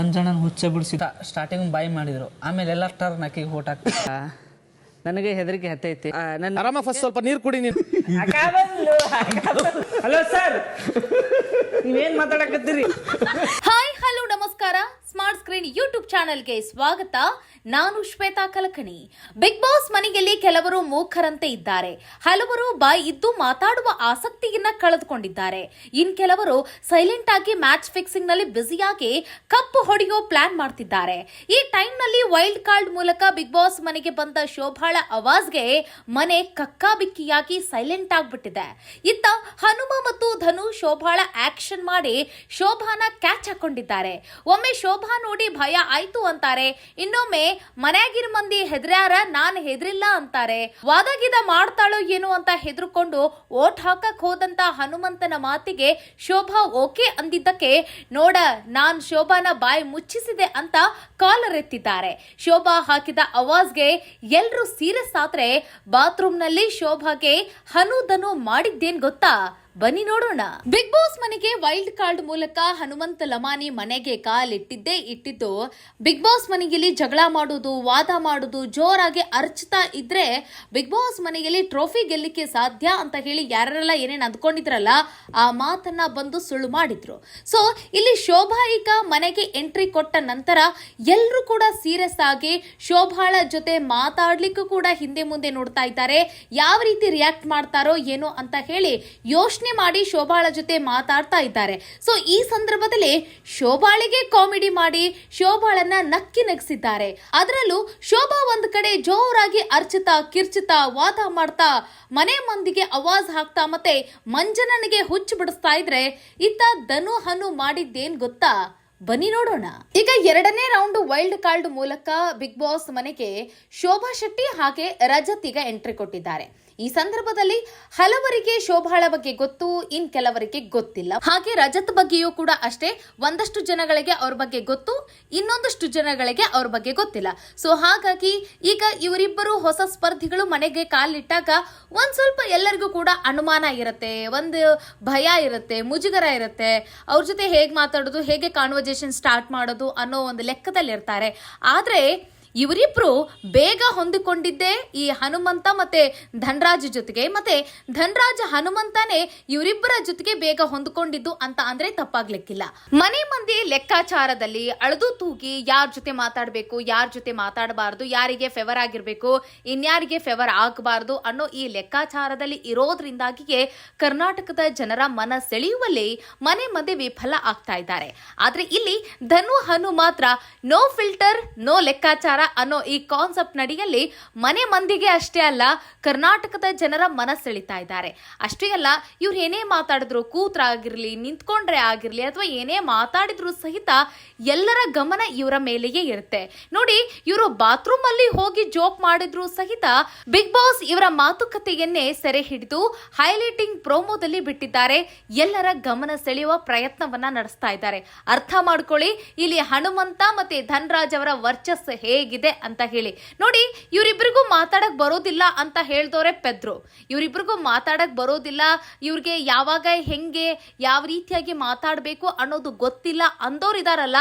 ಮಂಜಣ್ಣನ ಹುಚ್ಚ ಬಿಡಿಸಿ. ಸ್ಟಾರ್ಟಿಂಗ್ ಬಾಯ್ ಮಾಡಿದ್ರು. ಆಮೇಲೆ ಎಲ್ಲ ಟರ್ನ್ ಆಕಿಗೆ ಓಟ್ ನನಗೆ ಹೆದರಿಕೆ ಹತ್ತೈತಿ. ಆ, ನನ್ನ ಆರಾಮ ಫಸ್ಟ್ ಸ್ವಲ್ಪ ನೀರು ಕುಡಿ ನೀನು. ಹಲೋ ಸರ್ ನೀವೇನ್ ಮಾತಾಡಕತ್ತೀರಿ? ಹಾಯ್ ಹಲೋ ನಮಸ್ಕಾರ. ಸ್ಮಾರ್ಟ್ ಸ್ಕ್ರೀನ್ ಯೂಟ್ಯೂಬ್ ಚಾನೆಲ್ಗೆ ಸ್ವಾಗತ. ನಾನು ಶ್ವೇತಾ ಕಲಕಣಿ. ಬಿಗ್ ಬಾಸ್ ಮನೆಯಲ್ಲಿ ಕೆಲವರು ಮೂಖರಂತೆ ಇದ್ದಾರೆ. ಹಲವರು ಬಾಯ್ ಇದ್ದು ಮಾತಾಡುವ ಆಸಕ್ತಿಯನ್ನ ಕಳೆದುಕೊಂಡಿದ್ದಾರೆ. ಇನ್ ಕೆಲವರು ಸೈಲೆಂಟ್ ಆಗಿ ಮ್ಯಾಚ್ ಫಿಕ್ಸಿಂಗ್ನಲ್ಲಿ ಬ್ಯುಸಿಯಾಗಿ ಕಪ್ಪು ಹೊಡೆಯೋ ಪ್ಲಾನ್ ಮಾಡ್ತಿದ್ದಾರೆ. ಈ ಟೈಮ್ನಲ್ಲಿ ವೈಲ್ಡ್ ಕಾರ್ಡ್ ಮೂಲಕ ಬಿಗ್ ಬಾಸ್ ಮನೆಗೆ ಬಂದ ಶೋಭಾಳ ಅವಾಜ್ಗೆ ಮನೆ ಕಕ್ಕಾಬಿಕ್ಕಿಯಾಗಿ ಸೈಲೆಂಟ್ ಆಗ್ಬಿಟ್ಟಿದೆ. ಇತ್ತ ಹನುಮ ಮತ್ತು ಧನು ಶೋಭಾಳ ಆಕ್ಷನ್ ಮಾಡಿ ಶೋಭಾನ ಕ್ಯಾಚ್ ಹಾಕೊಂಡಿದ್ದಾರೆ. ಒಮ್ಮೆ ಶೋಭಾ ನೋಡಿ ಭಯ ಆಯ್ತು ಅಂತಾರೆ. ಇನ್ನೊಮ್ಮೆ ಮನ್ಯಾಗಿನ ಮಂದಿ ಹೆದ್ರ್ಯಾರ, ನಾನ್ ಹೆದ್ರಿಲ್ಲ ಅಂತಾರೆ. ವಾದಗಿದ ಮಾಡ್ತಾಳೋ ಏನು ಅಂತ ಹೆದ್ರುಕೊಂಡು ಓಟ್ ಹಾಕಕ್ ಹೋದಂತ ಹನುಮಂತನ ಮಾತಿಗೆ ಶೋಭಾ ಓಕೆ ಅಂದಿದ್ದಕ್ಕೆ, ನೋಡ, ನಾನ್ ಶೋಭಾನ ಬಾಯಿ ಮುಚ್ಚಿಸಿದೆ ಅಂತ ಕಾಲರ್ ಎತ್ತಿದ್ದಾರೆ ಶೋಭಾ ಹಾಕಿದ ಅವಾಜ್ಗೆ ಎಲ್ರು ಸೀರಿಯಸ್ ಆದ್ರೆ ಬಾತ್ರೂಮ್ನಲ್ಲಿ ಶೋಭಾಗೆ ಹನುದನು ಮಾಡಿದ್ದೇನ್ ಗೊತ್ತಾ? ಬನ್ನಿ ನೋಡೋಣ. ಬಿಗ್ ಬಾಸ್ ಮನೆಗೆ ವೈಲ್ಡ್ ಕಾರ್ಡ್ ಮೂಲಕ ಹನುಮಂತ ಲಮಾನಿ ಮನೆಗೆ ಕಾಲಿಟ್ಟಿದ್ದೇ ಇಟ್ಟಿದ್ದು ಬಿಗ್ ಬಾಸ್ ಮನೆಯಲ್ಲಿ ಜಗಳ ಮಾಡೋದು, ವಾದ ಮಾಡೋದು, ಜೋರಾಗಿ ಅರ್ಚ್ತಾ ಇದ್ರೆ ಬಿಗ್ ಬಾಸ್ ಮನೆಯಲ್ಲಿ ಟ್ರೋಫಿ ಗೆಲ್ಲಕ್ಕೆ ಸಾಧ್ಯ ಅಂತ ಹೇಳಿ ಯಾರೆಲ್ಲ ಏನೇನು ಅಂದ್ಕೊಂಡಿದ್ರಲ್ಲ, ಆ ಮಾತನ್ನ ಬಂದು ಸುಳ್ಳು ಮಾಡಿದ್ರು. ಸೊ ಇಲ್ಲಿ ಶೋಭಾ ಈಗ ಮನೆಗೆ ಎಂಟ್ರಿ ಕೊಟ್ಟ ನಂತರ ಎಲ್ಲರೂ ಕೂಡ ಸೀರಿಯಸ್ ಆಗಿ ಶೋಭಾಳ ಜೊತೆ ಮಾತಾಡ್ಲಿಕ್ಕೂ ಕೂಡ ಹಿಂದೆ ಮುಂದೆ ನೋಡ್ತಾ ಇದ್ದಾರೆ. ಯಾವ ರೀತಿ ರಿಯಾಕ್ಟ್ ಮಾಡ್ತಾರೋ ಏನೋ ಅಂತ ಹೇಳಿ ಯೋಚನೆ ಮಾಡಿ ಶೋಭಾಳ ಜೊತೆ ಮಾತಾಡ್ತಾ ಇದ್ದಾರೆ. ಸೊ ಈ ಸಂದರ್ಭದಲ್ಲಿ ಶೋಭಾಳಿಗೆ ಕಾಮಿಡಿ ಮಾಡಿ ಶೋಭಾಳನ್ನ ನಕ್ಕಿ ನಗಿಸಿದ್ದಾರೆ. ಅದರಲ್ಲೂ ಶೋಭಾ ಒಂದ್ ಕಡೆ ಜೋರಾಗಿ ಅರ್ಚಿತಾ, ಕಿರ್ಚಿತಾ, ವಾದ ಮಾಡ್ತಾ, ಮನೆ ಮಂದಿಗೆ ಅವಾಜ್ ಹಾಕ್ತಾ ಮತ್ತೆ ಮಂಜನನಿಗೆ ಹುಚ್ಚು ಬಿಡಿಸ್ತಾ ಇದ್ರೆ ಇತ್ತ ಧನು ಹನು ಮಾಡಿದ್ದೇನ್ ಗೊತ್ತಾ? ಬನ್ನಿ ನೋಡೋಣ. ಈಗ ಎರಡನೇ ರೌಂಡ್ ವೈಲ್ಡ್ ಕಾರ್ಡ್ ಮೂಲಕ ಬಿಗ್ ಬಾಸ್ ಮನೆಗೆ ಶೋಭಾ ಶೆಟ್ಟಿ ಹಾಗೆ ರಜತ್ ಈಗ ಎಂಟ್ರಿ ಕೊಟ್ಟಿದ್ದಾರೆ. ಈ ಸಂದರ್ಭದಲ್ಲಿ ಹಲವರಿಗೆ ಶೋಭಾಳ ಬಗ್ಗೆ ಗೊತ್ತು, ಇನ್ ಕೆಲವರಿಗೆ ಗೊತ್ತಿಲ್ಲ. ಹಾಗೆ ರಜತ್ ಬಗ್ಗೆಯೂ ಕೂಡ ಅಷ್ಟೇ, ಒಂದಷ್ಟು ಜನಗಳಿಗೆ ಅವ್ರ ಬಗ್ಗೆ ಗೊತ್ತು, ಇನ್ನೊಂದಷ್ಟು ಜನಗಳಿಗೆ ಅವ್ರ ಬಗ್ಗೆ ಗೊತ್ತಿಲ್ಲ. ಸೊ ಹಾಗಾಗಿ ಈಗ ಇವರಿಬ್ಬರು ಹೊಸ ಸ್ಪರ್ಧಿಗಳು ಮನೆಗೆ ಕಾಲಿಟ್ಟಾಗ ಒಂದ್ ಸ್ವಲ್ಪ ಎಲ್ಲರಿಗೂ ಕೂಡ ಅನುಮಾನ ಇರುತ್ತೆ, ಒಂದು ಭಯ ಇರುತ್ತೆ, ಮುಜುಗರ ಇರುತ್ತೆ. ಅವ್ರ ಜೊತೆ ಹೇಗೆ ಮಾತಾಡೋದು, ಹೇಗೆ ಕಾನ್ವರ್ಜೇಷನ್ ಸ್ಟಾರ್ಟ್ ಮಾಡೋದು ಅನ್ನೋ ಒಂದು ಲೆಕ್ಕದಲ್ಲಿ ಇರ್ತಾರೆ ಆದ್ರೆ ಇವರಿಬ್ರು ಬೇಗ ಹೊಂದಿಕೊಂಡಿದ್ದೇ ಈ ಹನುಮಂತ ಮತ್ತೆ ಧನ್ರಾಜ್ ಜೊತೆಗೆ. ಮತ್ತೆ ಧನ್ರಾಜ್ ಹನುಮಂತನೇ ಇವರಿಬ್ಬರ ಜೊತೆಗೆ ಬೇಗ ಹೊಂದಿಕೊಂಡಿದ್ದು ಅಂತ ಅಂದ್ರೆ ತಪ್ಪಾಗ್ಲಿಕ್ಕಿಲ್ಲ. ಮನೆ ಮಂದಿ ಲೆಕ್ಕಾಚಾರದಲ್ಲಿ ಅಳದು ತೂಗಿ ಯಾರ ಜೊತೆ ಮಾತಾಡಬೇಕು, ಯಾರ ಜೊತೆ ಮಾತಾಡಬಾರ್ದು, ಯಾರಿಗೆ ಫೆವರ್ ಆಗಿರ್ಬೇಕು, ಇನ್ಯಾರಿಗೆ ಫೆವರ್ ಆಗಬಾರದು ಅನ್ನೋ ಈ ಲೆಕ್ಕಾಚಾರದಲ್ಲಿ ಇರೋದ್ರಿಂದಾಗಿಯೇ ಕರ್ನಾಟಕದ ಜನರ ಮನ ಸೆಳೆಯುವಲ್ಲಿ ಮನೆ ಮಂದಿ ವಿಫಲ ಆಗ್ತಾ ಇದ್ದಾರೆ. ಆದ್ರೆ ಇಲ್ಲಿ ಧನು ಹನು ಮಾತ್ರ ನೋ ಫಿಲ್ಟರ್ ನೋ ಲೆಕ್ಕಾಚಾರ ಅನ್ನೋ ಈ ಕಾನ್ಸೆಪ್ಟ್ ನಡಿಯಲ್ಲಿ ಮನೆ ಮಂದಿಗೆ ಅಷ್ಟೇ ಅಲ್ಲ, ಕರ್ನಾಟಕದ ಜನರ ಮನಸ್ಸೆಳಿತಾ ಸೆಳಿತಾ ಇದ್ದಾರೆ. ಅಷ್ಟೇ ಅಲ್ಲ, ಇವ್ರು ಏನೇ ಮಾತಾಡಿದ್ರು ಕೂತ್ರ ಆಗಿರ್ಲಿ, ನಿಂತ್ಕೊಂಡ್ರೆ ಆಗಿರ್ಲಿ, ಅಥವಾ ಏನೇ ಮಾತಾಡಿದ್ರು ಸಹಿತ ಎಲ್ಲರ ಗಮನ ಇವರ ಮೇಲೆಯೇ ಇರುತ್ತೆ. ನೋಡಿ, ಇವರು ಬಾತ್ರೂಮ್ ಅಲ್ಲಿ ಹೋಗಿ ಜೋಕ್ ಮಾಡಿದ್ರು ಸಹಿತ ಬಿಗ್ ಬಾಸ್ ಇವರ ಮಾತುಕತೆಯನ್ನೇ ಸೆರೆ ಹಿಡಿದು ಹೈಲೈಟಿಂಗ್ ಪ್ರೋಮೋದಲ್ಲಿ ಬಿಟ್ಟಿದ್ದಾರೆ. ಎಲ್ಲರ ಗಮನ ಸೆಳೆಯುವ ಪ್ರಯತ್ನವನ್ನ ನಡೆಸ್ತಾ ಇದ್ದಾರೆ. ಅರ್ಥ ಮಾಡ್ಕೊಳ್ಳಿ, ಇಲ್ಲಿ ಹನುಮಂತ ಮತ್ತೆ ಧನ್ರಾಜ್ ಅವರ ವರ್ಚಸ್ಸು ಹೇಗಿದೆ ಅಂತ ಹೇಳಿ. ನೋಡಿ ಇವರಿಬ್ಬರಿಗೂ ಮಾತಾಡಕ್ ಬರೋದಿಲ್ಲ ಅಂತ ಹೇಳ್ದವ್ರೆ ಪೆದ್ರು. ಇವರಿಬ್ಬರಿಗೂ ಮಾತಾಡಕ್ ಬರೋದಿಲ್ಲ, ಇವ್ರಿಗೆ ಯಾವಾಗ ಹೆಂಗೆ, ಯಾವ ರೀತಿಯಾಗಿ ಮಾತಾಡಬೇಕು ಅನ್ನೋದು ಗೊತ್ತಿಲ್ಲ ಅಂದೋರಿದಾರಲ್ಲ,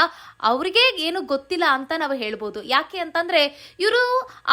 ಅವ್ರಿಗೆ ಏನು ಗೊತ್ತಿಲ್ಲ ಅಂತ ನಾವು ಹೇಳ್ಬೋದು. ಯಾಕೆ ಅಂತಂದ್ರೆ, ಇವರು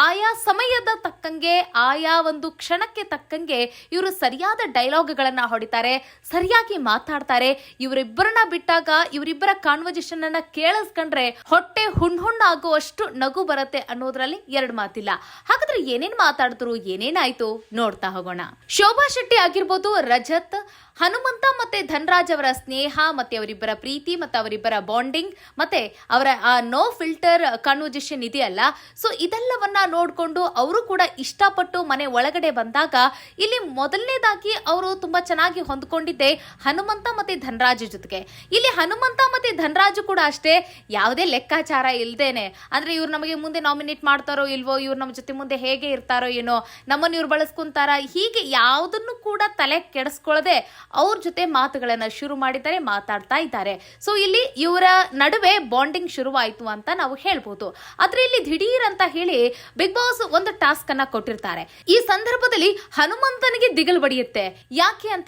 ಆಯಾ ಸಮಯದ ತಕ್ಕಂಗೆ, ಆಯಾ ಒಂದು ಕ್ಷಣಕ್ಕೆ ತಕ್ಕಂಗೆ ಇವರು ಸರಿಯಾದ ಡೈಲಾಗ್ಗಳನ್ನ ಹೊಡಿತಾರೆ, ಸರಿಯಾಗಿ ಮಾತಾಡ್ತಾರೆ. ಇವರಿಬ್ಬರನ್ನ ಬಿಟ್ಟಾಗ, ಇವರಿಬ್ಬರ ಕಾನ್ವರ್ಜೇಷನ್ ಅನ್ನ ಕೇಳಿಸ್ಕೊಂಡ್ರೆ ಹೊಟ್ಟೆ ಹುಣ್ ಹುಣ್ಣಾಗುವಷ್ಟು ನಗು ಬರುತ್ತೆ ಅನ್ನೋದ್ರಲ್ಲಿ ಎರಡು ಮಾತಿಲ್ಲ. ಹಾಗಾದ್ರೆ ಏನೇನ್ ಮಾತಾಡಿದ್ರು ಏನೇನಾಯ್ತು ನೋಡ್ತಾ ಹೋಗೋಣ. ಶೋಭಾ ಶೆಟ್ಟಿ ಆಗಿರ್ಬೋದು ರಜತ್ ಹನುಮಂತ ಮತ್ತೆ ಧನ್ರಾಜ್ ಅವರ ಸ್ನೇಹ, ಮತ್ತೆ ಅವರಿಬ್ಬರ ಪ್ರೀತಿ, ಮತ್ತೆ ಅವರಿಬ್ಬರ ಬಾಂಡಿಂಗ್ ಮತ್ತೆ ಅವರ, ಆ ನೋ ಫಿಲ್ಟರ್ ಕನ್ವರ್ಜೇಷನ್ ಇದೆಯಲ್ಲ. ಸೊ ಇದೆಲ್ಲವನ್ನ ನೋಡಿಕೊಂಡು ಅವರು ಕೂಡ ಇಷ್ಟಪಟ್ಟು ಮನೆ ಒಳಗಡೆ ಬಂದಾಗ ಇಲ್ಲಿ ಮೊದಲನೇದಾಗಿ ಅವರು ತುಂಬಾ ಚೆನ್ನಾಗಿ ಹೊಂದ್ಕೊಂಡಿದ್ದೆ ಹನುಮಂತ ಮತ್ತೆ ಧನ್ರಾಜ್ ಜೊತೆಗೆ. ಇಲ್ಲಿ ಹನುಮಂತ ಮತ್ತೆ ಧನರಾಜು ಕೂಡ ಅಷ್ಟೇ ಯಾವುದೇ ಲೆಕ್ಕಾಚಾರ ಇಲ್ದೇನೆ. ಅಂದ್ರೆ ಇವ್ರು ನಮಗೆ ಮುಂದೆ ನಾಮಿನೇಟ್ ಮಾಡ್ತಾರೋ ಇಲ್ವೋ, ಇವ್ರು ನಮ್ಮ ಜೊತೆ ಮುಂದೆ ಹೇಗೆ ಇರ್ತಾರೋ ಏನೋ, ನಮ್ಮನ್ನು ಇವ್ರು ಬಳಸ್ಕೊಂತಾರ, ಹೀಗೆ ಯಾವುದನ್ನು ಕೂಡ ತಲೆ ಕೆಡಿಸ್ಕೊಳ್ಳದೆ ಅವ್ರ ಜೊತೆ ಮಾತುಗಳನ್ನ ಶುರು ಮಾಡಿದ್ದಾರೆ ಮಾತಾಡ್ತಾ ಇದ್ದಾರೆ. ಸೊ ಇಲ್ಲಿ ಇವರ ನಡುವೆ ಬಾಂಡಿಂಗ್ ಶುರುವಾಯಿತು ಅಂತ ನಾವು ಹೇಳ್ಬೋದು. ಆದ್ರೆ ಇಲ್ಲಿ ದಿಢೀರ್ ಅಂತ ಹೇಳಿ ಬಿಗ್ ಬಾಸ್ ಒಂದು ಟಾಸ್ಕ್ ಅನ್ನ ಕೊಟ್ಟಿರ್ತಾರೆ. ಈ ಸಂದರ್ಭದಲ್ಲಿ ಹನುಮಂತನಿಗೆ ದಿಗಲ್ ಬಡಿಯುತ್ತೆ. ಯಾಕೆ ಅಂತ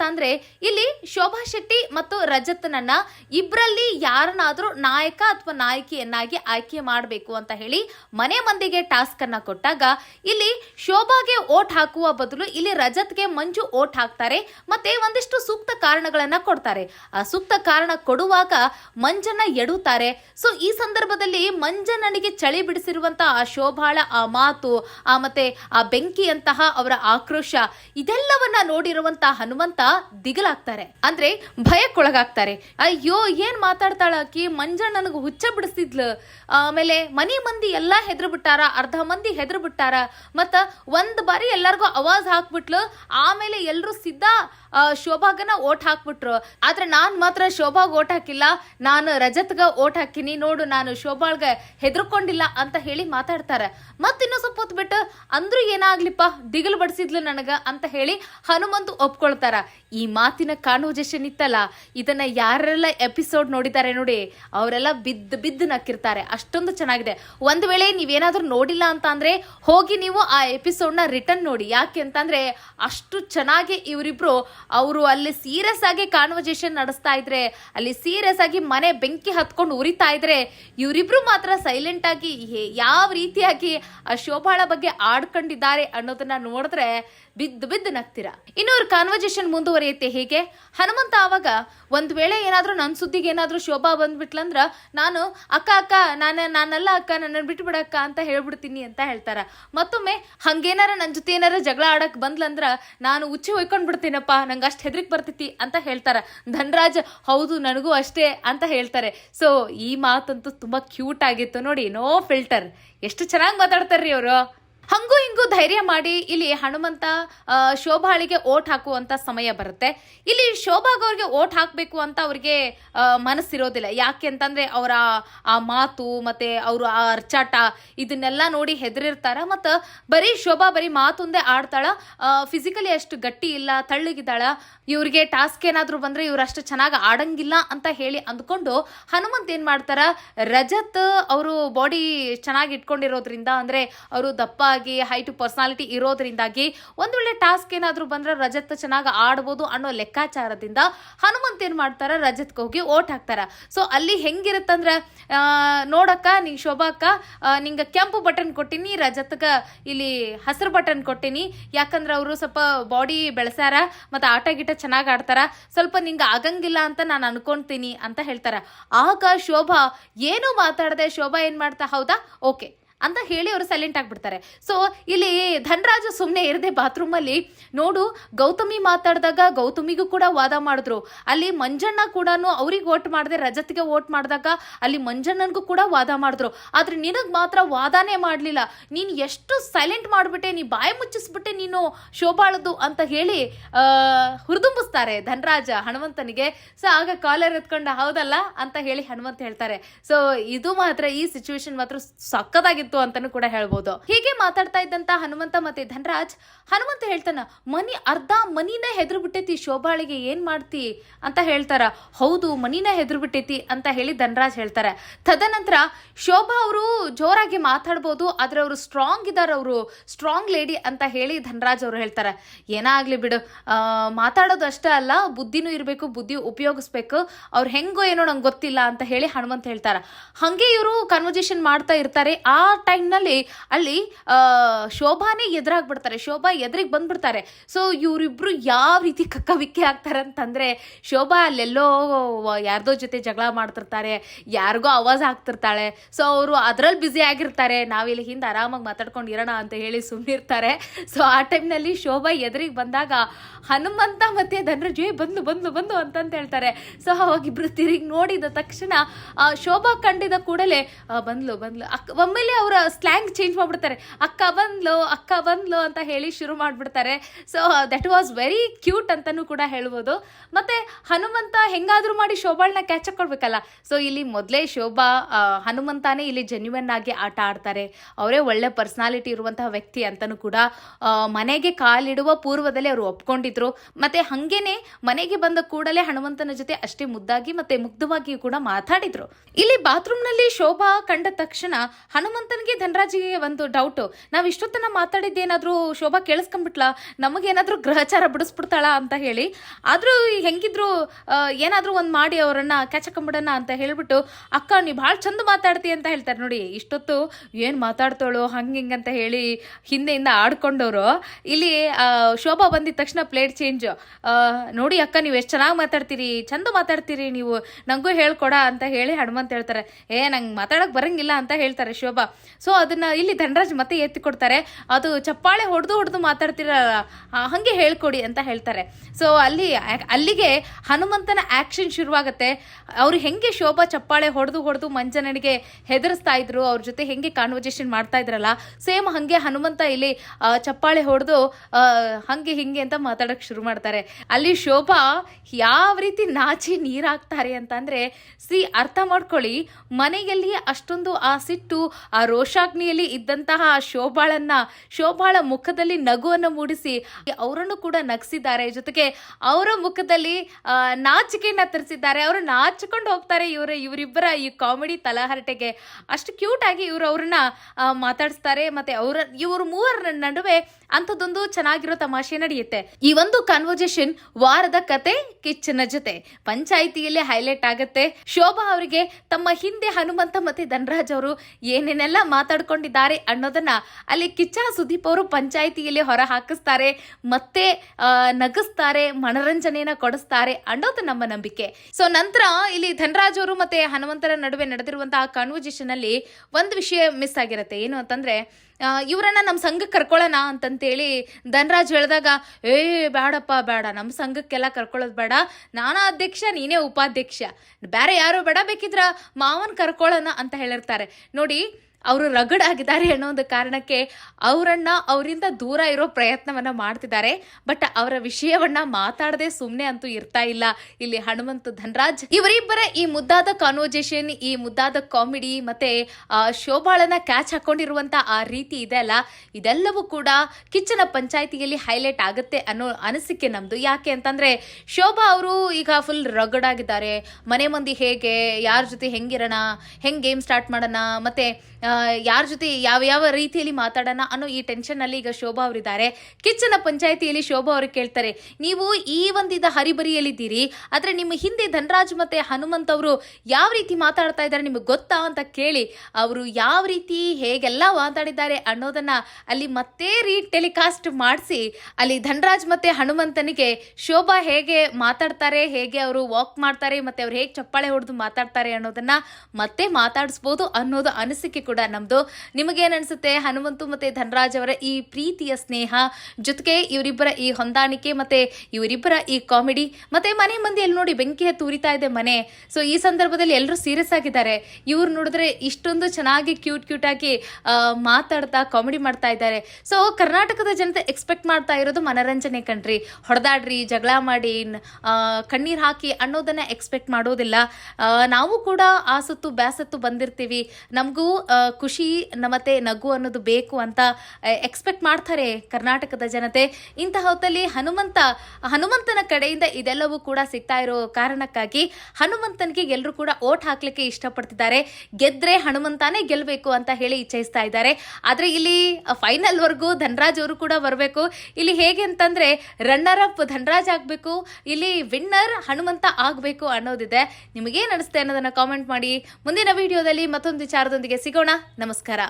ಇಲ್ಲಿ ಶೋಭಾ ಶೆಟ್ಟಿ ಮತ್ತು ರಜತ್ನನ್ನ ಇಬ್ಬರಲ್ಲಿ ಯಾರನ್ನಾದ್ರೂ ನಾಯಕ ಅಥವಾ ನಾಯಕಿಯನ್ನಾಗಿ ಆಯ್ಕೆ ಮಾಡಬೇಕು ಅಂತ ಹೇಳಿ ಮನೆ ಮಂದಿಗೆ ಟಾಸ್ಕ್ ಅನ್ನ ಕೊಟ್ಟಾಗ ಇಲ್ಲಿ ಶೋಭಾಗೆ ಓಟ್ ಹಾಕುವ ಬದಲು ಇಲ್ಲಿ ರಜತ್ಗೆ ಮಂಜು ಓಟ್ ಹಾಕ್ತಾರೆ. ಮತ್ತೆ ಒಂದಿಷ್ಟು ಸೂಕ್ತ ಕಾರಣಗಳನ್ನ ಕೊಡ್ತಾರೆ. ಆ ಸೂಕ್ತ ಕಾರಣ ಕೊಡುವಾಗ ಮಂಜನ್ನ ಎಡುತ್ತಾರೆ ಸೊ ಈ ಸಂದರ್ಭದಲ್ಲಿ ಮಂಜನನಿಗೆ ಚಳಿ ಬಿಡಿಸಿರುವಂತಹ ಆ ಶೋಭಾಳ ಆ ಮಾತು ಆ ಮತ್ತೆ ಆ ಬೆಂಕಿಯಂತಹ ಅವರ ಆಕ್ರೋಶ ಇದೆಲ್ಲವನ್ನ ನೋಡಿರುವಂತಹ ಹನುಮಂತ ದಿಗಲಾಗ್ತಾರೆ. ಅಂದ್ರೆ ಭಯಕ್ಕೊಳಗಾಗ್ತಾರೆ. ಅಯ್ಯೋ ಏನ್ ಮಾತಾಡ್ತಾಳ ಆಕಿ? ಮಂಜಣ್ಣ ನನಗೆ ಹುಚ್ಚ ಬಿಡಿಸಿದ್ಲು ಆಮೇಲೆ ಮನಿ ಮಂದಿ ಎಲ್ಲಾ ಹೆದ್ರು ಬಿಟ್ಟಾರ ಅರ್ಧ ಮಂದಿ ಹೆದ್ರು ಬಿಟ್ಟಾರ ಮತ್ತ ಒಂದ್ ಬಾರಿ ಎಲ್ಲರಿಗೂ ಅವಾಜ್ ಹಾಕ್ಬಿಟ್ಲು. ಆಮೇಲೆ ಎಲ್ರು ಸಿದ್ಧ ಆ, ಶೋಭಾಗನ ಓಟ್ ಹಾಕ್ಬಿಟ್ರು. ಆದ್ರೆ ನಾನ್ ಮಾತ್ರ ಶೋಭಾಗ್ ಓಟ್ ಹಾಕಿಲ್ಲ. ನಾನು ರಜತ್ಗ ಓಟ್ ಹಾಕಿನಿ. ನೋಡು, ನಾನು ಶೋಭಾಳ್ಗ ಹೆದರ್ಕೊಂಡಿಲ್ಲ ಅಂತ ಹೇಳಿ ಮಾತಾಡ್ತಾರೆ. ಮತ್ ಇನ್ನೂ ಸ್ವಲ್ಪ ಹೊತ್ತು ಬಿಟ್ಟು ಅಂದ್ರೂ ಏನಾಗ್ಲಿಪ್ಪ? ದಿಗಲ್ ಬಡಿಸಿದ್ಲು ನನಗ ಅಂತ ಹೇಳಿ ಹನುಮಂತು ಒಪ್ಕೊಳ್ತಾರ. ಈ ಮಾತಿನ ಕಾನ್ವರ್ಜೇಷನ್ ಇತ್ತಲ್ಲ ಇದನ್ನ ಯಾರೆಲ್ಲ ಎಪಿಸೋಡ್ ನೋಡಿದ್ದಾರೆ ನೋಡಿ, ಅವರೆಲ್ಲ ಬಿದ್ದು ಬಿದ್ದು ನಕ್ಕಿರ್ತಾರೆ. ಅಷ್ಟೊಂದು ಚೆನ್ನಾಗಿದೆ. ಒಂದ್ ವೇಳೆ ನೀವೇನಾದ್ರೂ ನೋಡಿಲ್ಲ ಅಂತ ಅಂದ್ರೆ ಹೋಗಿ ನೀವು ಆ ಎಪಿಸೋಡ್ನ ರಿಟರ್ನ್ ನೋಡಿ. ಯಾಕೆ ಅಂತಂದ್ರೆ ಅಷ್ಟು ಚೆನ್ನಾಗಿ ಇವರಿಬ್ರು ಅವರು ಅಲ್ಲಿ ಸೀರಿಯಸ್ ಆಗಿ ಕಾನ್ವರ್ಜೇಷನ್ ನಡೆಸ್ತಾ ಇದ್ರೆ, ಅಲ್ಲಿ ಸೀರಿಯಸ್ ಆಗಿ ಮನೆ ಬೆಂಕಿ ಹತ್ಕೊಂಡು ಉರಿತಾ ಇದ್ರೆ, ಇವರಿಬ್ರು ಮಾತ್ರ ಸೈಲೆಂಟ್ ಆಗಿ ಯಾವ ರೀತಿಯಾಗಿ ಆ ಶೋಭಾಳ ಬಗ್ಗೆ ಆಡ್ಕೊಂಡಿದ್ದಾರೆ ಅನ್ನೋದನ್ನ ನೋಡಿದ್ರೆ ಬಿದ್ದು ಬಿದ್ದು ನಗ್ತೀರಾ? ಇನ್ನು ಅವ್ರ ಕಾನ್ವರ್ಜೇಷನ್ ಮುಂದುವರಿಯುತ್ತೆ ಹೀಗೆ? ಹನುಮಂತ ಆವಾಗ ಒಂದ್ ವೇಳೆ ಏನಾದ್ರೂ ನನ್ನ ಸುದ್ದಿಗೆ ಏನಾದ್ರೂ ಶೋಭಾ ಬಂದ್ಬಿಟ್ಲಂದ್ರ ನಾನು, ಅಕ್ಕ ಅಕ್ಕ, ನಾನು ನಾನಲ್ಲ ಅಕ್ಕ ನನ್ನ ಬಿಟ್ಟು ಬಿಡಕ್ಕ ಅಂತ ಹೇಳ್ಬಿಡ್ತೀನಿ ಅಂತ ಹೇಳ್ತಾರ. ಮತ್ತೊಮ್ಮೆ ಹಂಗೇನಾರ ನನ್ನ ಜೊತೆ ಏನಾರ ಜಗಳ ಆಡಕ್ ಬಂದ್ಲಂದ್ರ ನಾನು ಉಚ್ಚಿ ಹೊಯ್ಕೊಂಡ್ ಬಿಡ್ತೀನಪ್ಪ ನಂಗೆ ಅಷ್ಟು ಹೆದ್ರಿಕ್ ಬರ್ತೈತಿ ಅಂತ ಹೇಳ್ತಾರ. ಧನ್ರಾಜ್, ಹೌದು, ನನಗೂ ಅಷ್ಟೇ ಅಂತ ಹೇಳ್ತಾರೆ. ಸೊ ಈ ಮಾತಂತೂ ತುಂಬಾ ಕ್ಯೂಟ್ ಆಗಿತ್ತು ನೋಡಿ, ನೋ ಫಿಲ್ಟರ್ ಎಷ್ಟು ಚೆನ್ನಾಗಿ ಮಾತಾಡ್ತಾರ್ರಿ ಅವರು. ಹಂಗೂ ಹಿಂಗೂ ಧೈರ್ಯ ಮಾಡಿ ಇಲ್ಲಿ ಹನುಮಂತ ಶೋಭಾಳಿಗೆ ಓಟ್ ಹಾಕುವಂತ ಸಮಯ ಬರುತ್ತೆ. ಇಲ್ಲಿ ಶೋಭಾಗ ಅವ್ರಿಗೆ ಓಟ್ ಹಾಕಬೇಕು ಅಂತ ಅವ್ರಿಗೆ ಮನಸ್ಸಿರೋದಿಲ್ಲ. ಯಾಕೆ ಅಂತಂದ್ರೆ ಅವರ ಆ ಮಾತು ಮತ್ತೆ ಅವರು ಆ ಅರ್ಚಾಟ ಇದನ್ನೆಲ್ಲ ನೋಡಿ ಹೆದರಿರ್ತಾರ. ಮತ್ತು ಬರೀ ಶೋಭಾ ಬರೀ ಮಾತೊಂದೇ ಆಡ್ತಾಳ. ಫಿಸಿಕಲಿ ಅಷ್ಟು ಗಟ್ಟಿ ಇಲ್ಲ, ತಳ್ಳಗಿದ್ದಾಳ. ಇವ್ರಿಗೆ ಟಾಸ್ಕ್ ಏನಾದರೂ ಬಂದ್ರೆ ಇವ್ರು ಅಷ್ಟು ಚೆನ್ನಾಗಿ ಆಡಂಗಿಲ್ಲ ಅಂತ ಹೇಳಿ ಅಂದ್ಕೊಂಡು ಹನುಮಂತ್ ಏನು ಮಾಡ್ತಾರ? ರಜತ್ ಅವರು ಬಾಡಿ ಚೆನ್ನಾಗಿ ಇಟ್ಕೊಂಡಿರೋದ್ರಿಂದ ಅಂದ್ರೆ ಅವರು ದಪ್ಪ ಆಗಿ ಹೈಟು ಪರ್ಸನಾಲಿಟಿ ಇರೋದ್ರಿಂದಾಗಿ ಒಂದ್ ವೇಳೆ ಟಾಸ್ಕ್ ಏನಾದರೂ ಬಂದ್ರೆ ರಜತ್ ಚೆನ್ನಾಗಿ ಆಡ್ಬೋದು ಅನ್ನೋ ಲೆಕ್ಕಾಚಾರದಿಂದ ಹನುಮಂತ್ ಏನ್ ಮಾಡ್ತಾರ? ರಜತ್ಗೆ ಹೋಗಿ ಓಟ್ ಹಾಕ್ತಾರ. ಸೊ ಅಲ್ಲಿ ಹೆಂಗಿರುತ್ತಂದ್ರೆ ನೋಡಕ್ಕ ನೀ ಶೋಭಾಕ್ಕ ನಿಂಗೆ ನಿಂಗ ಕೆಂಪು ಬಟನ್ ಕೊಟ್ಟಿನಿ, ರಜತ್ಗ ಇಲ್ಲಿ ಹಸಿರು ಬಟನ್ ಕೊಟ್ಟಿನಿ. ಯಾಕಂದ್ರೆ ಅವರು ಸ್ವಲ್ಪ ಬಾಡಿ ಬೆಳೆಸಾರ ಮತ್ತೆ ಆಟ ಗಿಟ ಚೆನ್ನಾಗಿ ಆಡ್ತಾರ. ಸ್ವಲ್ಪ ನಿಂಗೆ ಆಗಂಗಿಲ್ಲ ಅಂತ ನಾನು ಅನ್ಕೊಂತೀನಿ ಅಂತ ಹೇಳ್ತಾರ. ಆಗ ಶೋಭಾ ಏನು ಮಾತಾಡದೆ, ಶೋಭಾ ಏನ್ ಮಾಡ್ತಾ, ಹೌದಾ? ಓಕೆ ಅಂತ ಹೇಳಿ ಅವರು ಸೈಲೆಂಟ್ ಆಗಿಬಿಡ್ತಾರೆ. ಸೊ ಇಲ್ಲಿ ಧನರಾಜ ಸುಮ್ಮನೆ ಇರದೆ ಬಾತ್ರೂಮಲ್ಲಿ ನೋಡು, ಗೌತಮಿ ಮಾತಾಡಿದಾಗ ಗೌತಮಿಗೂ ಕೂಡ ವಾದ ಮಾಡಿದ್ರು. ಅಲ್ಲಿ ಮಂಜಣ್ಣ ಕೂಡ ಅವ್ರಿಗೆ ಓಟ್ ಮಾಡಿದೆ, ರಜತ್ಗೆ ಓಟ್ ಮಾಡಿದಾಗ ಅಲ್ಲಿ ಮಂಜಣ್ಣನಿಗೂ ಕೂಡ ವಾದ ಮಾಡಿದ್ರು. ಆದ್ರೆ ನಿನಗ್ ಮಾತ್ರ ವಾದಾನೇ ಮಾಡಲಿಲ್ಲ. ನೀನು ಎಷ್ಟು ಸೈಲೆಂಟ್ ಮಾಡಿಬಿಟ್ಟೆ, ನೀ ಬಾಯಿ ಮುಚ್ಚಿಸ್ಬಿಟ್ಟೆ ನೀನು ಶೋಭಾಳದು ಅಂತ ಹೇಳಿ ಹುರಿದುಂಬಿಸ್ತಾರೆ ಧನರಾಜ ಹನುಮಂತನಿಗೆ ಸೊ ಆಗ ಕಾಲರ್ ಎತ್ಕೊಂಡ, ಹೌದಲ್ಲ? ಅಂತ ಹೇಳಿ ಹನುಮಂತ ಹೇಳ್ತಾರೆ. ಸೊ ಇದು ಮಾತ್ರ ಈ ಸಿಚುವೇಶನ್ ಮಾತ್ರ ಸಕ್ಕದಾಗಿತ್ತು ಅಂತಾನು ಕೂಡ ಹೇಳ್ಬೋದು. ಹೀಗೆ ಮಾತಾಡ್ತಾ ಇದ್ದಂತ ಹನುಮಂತ ಮತ್ತೆ ಧನರಾಜ್, ಹನುಮಂತ ಹೇಳ್ತಾನ, ಮನಿ ಅರ್ಧ ಮನಿನೇ ಹೆದ್ರು ಬಿಟ್ಟೈತಿ ಶೋಭಾಳಿಗೆ ಏನ್ ಮಾಡ್ತಿ ಅಂತ ಹೇಳ್ತಾರ. ಹೌದು, ಮನಿನೇ ಹೆದ್ರು ಬಿಟ್ಟೈತಿ ಅಂತ ಹೇಳಿ ಧನರಾಜ್ ಹೇಳ್ತಾರೆ. ತದನಂತರ ಶೋಭಾ ಅವರು ಜೋರಾಗಿ ಮಾತಾಡ್ಬೋದು, ಆದ್ರೆ ಅವರು ಸ್ಟ್ರಾಂಗ್ ಇದಾರ ಅವರು ಸ್ಟ್ರಾಂಗ್ ಲೇಡಿ ಅಂತ ಹೇಳಿ ಧನರಾಜ್ ಅವರು ಹೇಳ್ತಾರೆ. ಏನಾಗ್ಲಿ ಬಿಡು ಮಾತಾಡೋದು ಅಷ್ಟೇ ಅಲ್ಲ, ಬುದ್ಧಿನೂ ಇರಬೇಕು, ಬುದ್ಧಿ ಉಪಯೋಗಿಸ್ಬೇಕು, ಅವ್ರು ಹೆಂಗೋ ಏನೋ ನಂಗೆ ಗೊತ್ತಿಲ್ಲ ಅಂತ ಹೇಳಿ ಹನುಮಂತ ಹೇಳ್ತಾರ. ಹಂಗೆ ಇವರು ಕನ್ವರ್ಜೇಷನ್ ಮಾಡ್ತಾ ಇರ್ತಾರೆ. ಆ ಟೈಮ್ನಲ್ಲಿ ಅಲ್ಲಿ ಶೋಭಾನೇ ಎದುರಾಗ್ಬಿಡ್ತಾರೆ. ಶೋಭಾ ಎದುರಿಗೆ ಬಂದ್ಬಿಡ್ತಾರೆ. ಸೊ ಇವರಿಬ್ಬರು ಯಾವ ರೀತಿ ಕಕ್ಕವಿಕ್ಕೆ ಆಗ್ತಾರೆ ಅಂತಂದ್ರೆ, ಶೋಭಾ ಅಲ್ಲೆಲ್ಲೋ ಯಾರ್ದೋ ಜೊತೆ ಜಗಳ ಮಾಡ್ತಿರ್ತಾರೆ, ಯಾರಿಗೋ ಆವಾಜ್ ಹಾಕ್ತಿರ್ತಾಳೆ. ಸೊ ಅವರು ಅದ್ರಲ್ಲಿ ಬ್ಯುಸಿ ಆಗಿರ್ತಾರೆ. ನಾವಿಲ್ಲಿ ಹಿಂದೆ ಆರಾಮಾಗಿ ಮಾತಾಡ್ಕೊಂಡು ಇರೋಣ ಅಂತ ಹೇಳಿ ಸುಮ್ಮನಿರ್ತಾರೆ ಸೊ ಆ ಟೈಮ್ನಲ್ಲಿ ಶೋಭಾ ಎದುರಿಗೆ ಬಂದಾಗ, ಹನುಮಂತ ಮತ್ತೆ ಧನರಾಜ್ ಬಂದು ಬಂದು ಬಂದು ಅಂತಂತ ಹೇಳ್ತಾರೆ. ಸೊ ಅವಾಗಿಬ್ರು ತಿರುಗಿ ನೋಡಿದ ತಕ್ಷಣ ಶೋಭಾ ಕಂಡಿದ ಕೂಡಲೇ ಬಂದ್ಲು ಬಂದ್ಲು. ಅಕ್, ಒಮ್ಮೆಲೆ ಅವ್ರ ಸ್ಲ್ಯಾಂಗ್ ಚೇಂಜ್ ಮಾಡ್ಬಿಡ್ತಾರೆ. ಅಕ್ಕ ಬಂದ್ಲು ಅಕ್ಕ ಬಂದ್ಲು ಅಂತ ಹೇಳಿ ಶುರು ಮಾಡಿಬಿಡ್ತಾರೆ. So that was very cute ಅಂತಲೂ ಕೂಡ ಹೇಳ್ಬೋದು. ಮತ್ತೆ ಹನುಮಂತ ಹೆಂಗಾದ್ರೂ ಮಾಡಿ ಶೋಭಾಳನ್ನ ಕ್ಯಾಚ್ ಹಾಕೊಳ್ಬೇಕಲ್ಲ ಸೊ ಇಲ್ಲಿ ಮೊದಲೇ ಶೋಭಾ ಹನುಮಂತಾನೇ ಇಲ್ಲಿ ಜೆನ್ಯುವನ್ ಆಗಿ ಆಟ ಆಡ್ತಾರೆ. ಅವರೇ ಒಳ್ಳೆ ಪರ್ಸನಾಲಿಟಿ ಇರುವಂತಹ ವ್ಯಕ್ತಿ ಅಂತಲೂ ಕೂಡ ಮನೆಗೆ ಕಾಲಿಡುವ ಪೂರ್ವದಲ್ಲಿ ಅವರು ಒಪ್ಕೊಂಡಿದ್ರು. ಮತ್ತೆ ಹಂಗೇನೆ ಮನೆಗೆ ಬಂದ ಕೂಡಲೇ ಹನುಮಂತನ ಜೊತೆ ಅಷ್ಟೇ ಮುದ್ದಾಗಿ ಮತ್ತೆ ಮುಗ್ಧವಾಗಿಯೂ ಕೂಡ ಮಾತಾಡಿದ್ರು. ಇಲ್ಲಿ ಬಾತ್ರೂಮ್ನಲ್ಲಿ ಶೋಭಾ ಕಂಡ ತಕ್ಷಣ ಹನುಮಂತನಿಗೆ ಧನರಾಜಿಗೆ ಒಂದು ಡೌಟು ನಾವು ಇಷ್ಟೊತ್ತನ ಮಾತಾಡಿದ್ದೇನಾದರೂ ಶೋಭಾ ಕೇಳಿಸ್ಕೊಂಡ್ಬಿಟ್ಲಾ? ನಮಗೇನಾದ್ರೂ ಗ್ರಹಚಾರ ಬಿಡಿಸ್ಬಿಡ್ತಾಳ ಅಂತ ಹೇಳಿ. ಆದರೂ ಹೆಂಗಿದ್ರು ಏನಾದರೂ ಒಂದು ಮಾಡಿ ಅವರನ್ನ ಕ್ಯಾಚಕೊಂಬಿಡೋಣ ಅಂತ ಹೇಳ್ಬಿಟ್ಟು, ಅಕ್ಕ, ನೀವು ಭಾಳ ಚಂದ ಮಾತಾಡ್ತಿ ಅಂತ ಹೇಳ್ತಾರೆ ನೋಡಿ. ಇಷ್ಟೊತ್ತು ಏನು ಮಾತಾಡ್ತಾಳೋ, ಹಂಗೆ ಹಿಂಗ್ ಅಂತ ಹೇಳಿ ಹಿಂದೆಯಿಂದ ಆಡ್ಕೊಂಡವರು. ಇಲ್ಲಿ ಶೋಭಾ ಬಂದಿದ ತಕ್ಷಣ ಪ್ಲೇಟ್ ಚೇಂಜ್ ನೋಡಿ ಅಕ್ಕ, ನೀವು ಎಷ್ಟು ಚೆನ್ನಾಗಿ ಮಾತಾಡ್ತೀರಿ, ಚಂದ ಮಾತಾಡ್ತೀರಿ ನೀವು. ನಂಗೂ ಹೇಳ್ಕೊಡ ಅಂತ ಹೇಳಿ ಹನುಮಂತ್ ಹೇಳ್ತಾರೆ. ಏ, ನಂಗೆ ಮಾತಾಡೋಕೆ ಬರಂಗಿಲ್ಲ ಅಂತ ಹೇಳ್ತಾರೆ ಶೋಭಾ. ಸೊ ಅದನ್ನ ಇಲ್ಲಿ ಧನರಾಜ್ ಮತ್ತೆ ಎತ್ತಿ ಕೊಡ್ತಾರೆ ಅದು ಚಪ್ಪಾಳೆ ಹೊಡೆದು ಹೊಡೆದು ಮಾತಾಡ್ತಿರಲ್ಲ ಹಂಗೆ ಹೇಳ್ಕೊಡಿ ಅಂತ ಹೇಳ್ತಾರೆ. ಸೊ ಅಲ್ಲಿ ಅಲ್ಲಿಗೆ ಹನುಮಂತನ ಆಕ್ಷನ್ ಶುರುವಾಗುತ್ತೆ. ಅವ್ರು ಹೆಂಗೆ ಶೋಭಾ ಚಪ್ಪಾಳೆ ಹೊಡೆದು ಹೊಡೆದು ಮಂಜನನಿಗೆ ಹೆದರಿಸ್ತಾ ಇದ್ರು, ಅವ್ರ ಜೊತೆ ಹೆಂಗೆ ಕಾನ್ವರ್ಸೇಷನ್ ಮಾಡ್ತಾ ಇದ್ರಲ್ಲ ಸೇಮ್ ಹಂಗೆ ಹನುಮಂತ ಇಲ್ಲಿ ಚಪ್ಪಾಳೆ ಹೊಡೆದು ಹಂಗೆ ಹಿಂಗೆ ಅಂತ ಮಾತಾಡಕ್ ಶುರು ಮಾಡ್ತಾರೆ. ಅಲ್ಲಿ ಶೋಭಾ ಯಾವ ರೀತಿ ನಾಚಿ ನೀರಾಗ್ತಾರೆ ಅಂತಂದ್ರೆ ಸಿ ಅರ್ಥ ಮಾಡ್ಕೊಳ್ಳಿ ಮನೆಯಲ್ಲಿ ಅಷ್ಟೊಂದು ಆ ಸಿಟ್ಟು, ಆ ರೋಷಾಗ್ನಿಯಲ್ಲಿ ಇದ್ದಂತಹ ಶೋಭಾಳನ್ನ, ಶೋಭಾಳ ಮುಖದಲ್ಲಿ ನಗುವನ್ನು ಮೂಡಿಸಿ ಅವರನ್ನು ಕೂಡ ನಗಿಸಿದ್ದಾರೆ. ಜೊತೆಗೆ ಅವರ ಮುಖದಲ್ಲಿ ನಾಚಿಕೆಯನ್ನ ತರಿಸಿದ್ದಾರೆ. ಅವರು ನಾಚಿಕೊಂಡು ಹೋಗ್ತಾರೆ ಇವರ, ಇವರಿಬ್ಬರ ಈ ಕಾಮಿಡಿ ತಲಹರಟೆಗೆ. ಅಷ್ಟು ಕ್ಯೂಟ್ ಆಗಿ ಇವರು ಅವ್ರನ್ನ ಮಾತಾಡಿಸ್ತಾರೆ. ಮತ್ತೆ ಅವರ, ಇವರು ಮೂವರ ನಡುವೆ ಅಂಥದ್ದೊಂದು ಚೆನ್ನಾಗಿರೋ ತಮಾಷೆ ನಡೆಯುತ್ತೆ. ಈ ಒಂದು ಕನ್ವರ್ಸೇಷನ್ ವಾರದ ಕತೆ, ಕಿಚ್ಚನ ಜೊತೆ. ಪಂಚಾಯಿತಿಯಲ್ಲಿ ಹೈಲೈಟ್ ಆಗುತ್ತೆ. ಶೋಭಾ ಅವರಿಗೆ ತಮ್ಮ ಹಿಂದೆ ಹನುಮಂತ ಮತ್ತೆ ಧನರಾಜ್ ಅವರು ಏನೇನೆಲ್ಲ ಮಾತಾಡ್ಕೊಂಡಿದ್ದಾರೆ ಅನ್ನೋದನ್ನ ಅಲ್ಲಿ ಕಿಚ್ಚ ಸುದೀಪ್ ಅವರು ಪಂಚಾಯಿತಿಯಲ್ಲಿ ಹೊರ ಹಾಕಿಸ್ತಾರೆ ಮತ್ತೆ ನಗಿಸ್ತಾರೆ, ಮನರಂಜನೆಯನ್ನ ಕೊಡಿಸ್ತಾರೆ ಅನ್ನೋದು ನಮ್ಮ ನಂಬಿಕೆ. ಸೊ ನಂತರ ಇಲ್ಲಿ ಧನರಾಜ್ ಅವರು ಮತ್ತೆ ಹನುಮಂತರ ನಡುವೆ ನಡೆದಿರುವಂತಹ ಕಾನ್ವರ್ಜೇಷನ್ ಅಲ್ಲಿ ಒಂದು ವಿಷಯ ಮಿಸ್ ಆಗಿರುತ್ತೆ. ಏನು ಅಂತಂದ್ರೆ ಇವ್ರನ್ನ ನಮ್ಮ ಸಂಘಕ್ಕೆ ಕರ್ಕೊಳ್ಳೋಣ ಅಂತಂತೇಳಿ ಧನರಾಜ್ ಹೇಳಿದಾಗ, ಏ ಬೇಡಪ್ಪ ಬೇಡ ನಮ್ಮ ಸಂಘಕ್ಕೆಲ್ಲ ಕರ್ಕೊಳ್ಳೋದು ಬೇಡ. ನಾನಾ ಅಧ್ಯಕ್ಷ, ನೀನೇ ಉಪಾಧ್ಯಕ್ಷ. ಬೇರೆ ಯಾರು ಬೇಡ, ಬೇಕಿದ್ರ ಮಾವನ್ ಕರ್ಕೊಳ್ಳೋಣ ಅಂತ ಹೇಳಿರ್ತಾರೆ. ನೋಡಿ ಅವರು ರಗಡ್ ಆಗಿದ್ದಾರೆ ಅನ್ನೋ ಒಂದು ಕಾರಣಕ್ಕೆ ಅವರನ್ನ ಅವರಿಂದ ದೂರ ಇರೋ ಪ್ರಯತ್ನವನ್ನ ಮಾಡ್ತಿದ್ದಾರೆ. ಬಟ್ ಅವರ ವಿಷಯವನ್ನ ಮಾತಾಡದೆ ಸುಮ್ಮನೆ ಅಂತೂ ಇರ್ತಾ ಇಲ್ಲ. ಇಲ್ಲಿ ಹನುಮಂತ ಧನರಾಜ್ ಇವರಿಬ್ಬರ ಈ ಮುದ್ದಾದ ಕಾನ್ವರ್ಜೇಷನ್ ಈ ಮುದ್ದಾದ ಕಾಮಿಡಿ ಮತ್ತೆ ಆ, ಶೋಭಾಳನ್ನ ಕ್ಯಾಚ್ ಹಾಕೊಂಡಿರುವಂತ ಆ ರೀತಿ ಇದೆ ಅಲ್ಲ? ಇದೆಲ್ಲವೂ ಕೂಡ ಕಿಚ್ಚನ ಪಂಚಾಯಿತಿಯಲ್ಲಿ ಹೈಲೈಟ್ ಆಗುತ್ತೆ ಅನ್ನೋ ಅನಿಸಿಕೆ ನಮ್ದು. ಯಾಕೆ ಅಂತಂದ್ರೆ ಶೋಭಾ ಅವರು ಈಗ ಫುಲ್ ರಗಡ್ ಆಗಿದ್ದಾರೆ. ಮನೆ ಮಂದಿ ಹೇಗೆ ಯಾರ ಜೊತೆ ಹೆಂಗಿರೋಣ ಹೆಂಗ್ ಗೇಮ್ ಸ್ಟಾರ್ಟ್ ಮಾಡೋಣ ಮತ್ತೆ ಯಾರ ಜೊತೆ ಯಾವ ಯಾವ ರೀತಿಯಲ್ಲಿ ಮಾತಾಡೋಣ ಅನ್ನೋ ಈ ಟೆನ್ಷನ್ ಅಲ್ಲಿ ಈಗ ಶೋಭಾ ಅವರಿದ್ದಾರೆ. ಕಿಚ್ಚನ ಪಂಚಾಯಿತಿಯಲ್ಲಿ ಶೋಭಾ ಅವರು ಕೇಳ್ತಾರೆ, ನೀವು ಈ ಒಂದಿದ ಹರಿಬರಿಯಲ್ಲಿದ್ದೀರಿ, ಆದ್ರೆ ನಿಮ್ಮ ಹಿಂದೆ ಧನರಾಜ್ ಮತ್ತೆ ಹನುಮಂತ್ ಅವರು ಯಾವ ರೀತಿ ಮಾತಾಡ್ತಾ ಇದ್ದಾರೆ ನಿಮಗೆ ಗೊತ್ತಾ ಅಂತ ಕೇಳಿ, ಅವರು ಯಾವ ರೀತಿ ಹೇಗೆಲ್ಲ ಮಾತಾಡಿದ್ದಾರೆ ಅನ್ನೋದನ್ನ ಅಲ್ಲಿ ಮತ್ತೆ ರೀ ಟೆಲಿಕಾಸ್ಟ್ ಮಾಡಿಸಿ, ಅಲ್ಲಿ ಧನರಾಜ್ ಮತ್ತೆ ಹನುಮಂತನಿಗೆ ಶೋಭಾ ಹೇಗೆ ಮಾತಾಡ್ತಾರೆ, ಹೇಗೆ ಅವರು ವಾಕ್ ಮಾಡ್ತಾರೆ, ಮತ್ತೆ ಅವ್ರು ಹೇಗೆ ಚಪ್ಪಾಳೆ ಹೊಡೆದು ಮಾತಾಡ್ತಾರೆ ಅನ್ನೋದನ್ನ ಮತ್ತೆ ಮಾತಾಡಿಸ್ಬೋದು ಅನ್ನೋದು ಅನಿಸಿಕೆ ಕೂಡ ನಮ್ದು. ನಿಮಗೇನ್ ಅನ್ಸುತ್ತೆ? ಹನುಮಂತು ಮತ್ತೆ ಧನರಾಜ್ ಅವರ ಈ ಪ್ರೀತಿಯ ಸ್ನೇಹ ಜೊತೆಗೆ ಇವರಿಬ್ಬರ ಈ ಹೊಂದಾಣಿಕೆ ಮತ್ತೆ ಇವರಿಬ್ಬರ ಈ ಕಾಮಿಡಿ ಮತ್ತೆ ಮನೆ ಮಂದಿಯಲ್ಲಿ ನೋಡಿ ಬೆಂಕಿ ಹತ್ತು ಇದೆ ಮನೆ. ಸೊ ಈ ಸಂದರ್ಭದಲ್ಲಿ ಎಲ್ಲರೂ ಸೀರಿಯಸ್ ಆಗಿದ್ದಾರೆ. ಇವ್ರು ನೋಡಿದ್ರೆ ಇಷ್ಟೊಂದು ಚೆನ್ನಾಗಿ ಕ್ಯೂಟ್ ಕ್ಯೂಟ್ ಆಗಿ ಮಾತಾಡ್ತಾ ಕಾಮಿಡಿ ಮಾಡ್ತಾ ಇದ್ದಾರೆ. ಸೊ ಕರ್ನಾಟಕದ ಜನತೆ ಎಕ್ಸ್ಪೆಕ್ಟ್ ಮಾಡ್ತಾ ಇರೋದು ಮನರಂಜನೆ ಕಣ್ರಿ. ಹೊಡೆದಾಡ್ರಿ, ಜಗಳ ಮಾಡಿ ಕಣ್ಣೀರ್ ಹಾಕಿ ಅನ್ನೋದನ್ನ ಎಕ್ಸ್ಪೆಕ್ಟ್ ಮಾಡೋದಿಲ್ಲ. ನಾವು ಕೂಡ ಆ ಸುತ್ತು ಬ್ಯಾಸತ್ತು ಬಂದಿರ್ತೀವಿ. ನಮಗೂ ಖುಷಿ ಮತ್ತೆ ನಗು ಅನ್ನೋದು ಬೇಕು ಅಂತ ಎಕ್ಸ್ಪೆಕ್ಟ್ ಮಾಡ್ತಾರೆ ಕರ್ನಾಟಕದ ಜನತೆ. ಇಂತಹ ಹೊತ್ತಲ್ಲಿ ಹನುಮಂತ, ಹನುಮಂತನ ಕಡೆಯಿಂದ ಇದೆಲ್ಲವೂ ಕೂಡ ಸಿಗ್ತಾ ಇರೋ ಕಾರಣಕ್ಕಾಗಿ ಹನುಮಂತನಿಗೆ ಎಲ್ಲರೂ ಕೂಡ ಓಟ್ ಹಾಕ್ಲಿಕ್ಕೆ ಇಷ್ಟಪಡ್ತಿದ್ದಾರೆ. ಗೆದ್ರೆ ಹನುಮಂತಾನೇ ಗೆಲ್ಲಬೇಕು ಅಂತ ಹೇಳಿ ಇಚ್ಛಿಸ್ತಾ ಇದ್ದಾರೆ. ಆದ್ರೆ ಇಲ್ಲಿ ಫೈನಲ್ ವರ್ಗೂ ಧನರಾಜ್ ಅವರು ಕೂಡ ಬರಬೇಕು. ಇಲ್ಲಿ ಹೇಗೆ ಅಂತಂದ್ರೆ ರನ್ನರ್ ಅಪ್ ಧನರಾಜ್ ಆಗ್ಬೇಕು, ಇಲ್ಲಿ ವಿನ್ನರ್ ಹನುಮಂತ ಆಗ್ಬೇಕು ಅನ್ನೋದಿದೆ. ನಿಮಗೇನು ಅನಿಸುತ್ತೆ ಅನ್ನೋದನ್ನ ಕಾಮೆಂಟ್ ಮಾಡಿ. ಮುಂದಿನ ವಿಡಿಯೋದಲ್ಲಿ ಮತ್ತೊಂದು ವಿಚಾರದೊಂದಿಗೆ ಸಿಗೋಣ. ನಮಸ್ಕಾರ.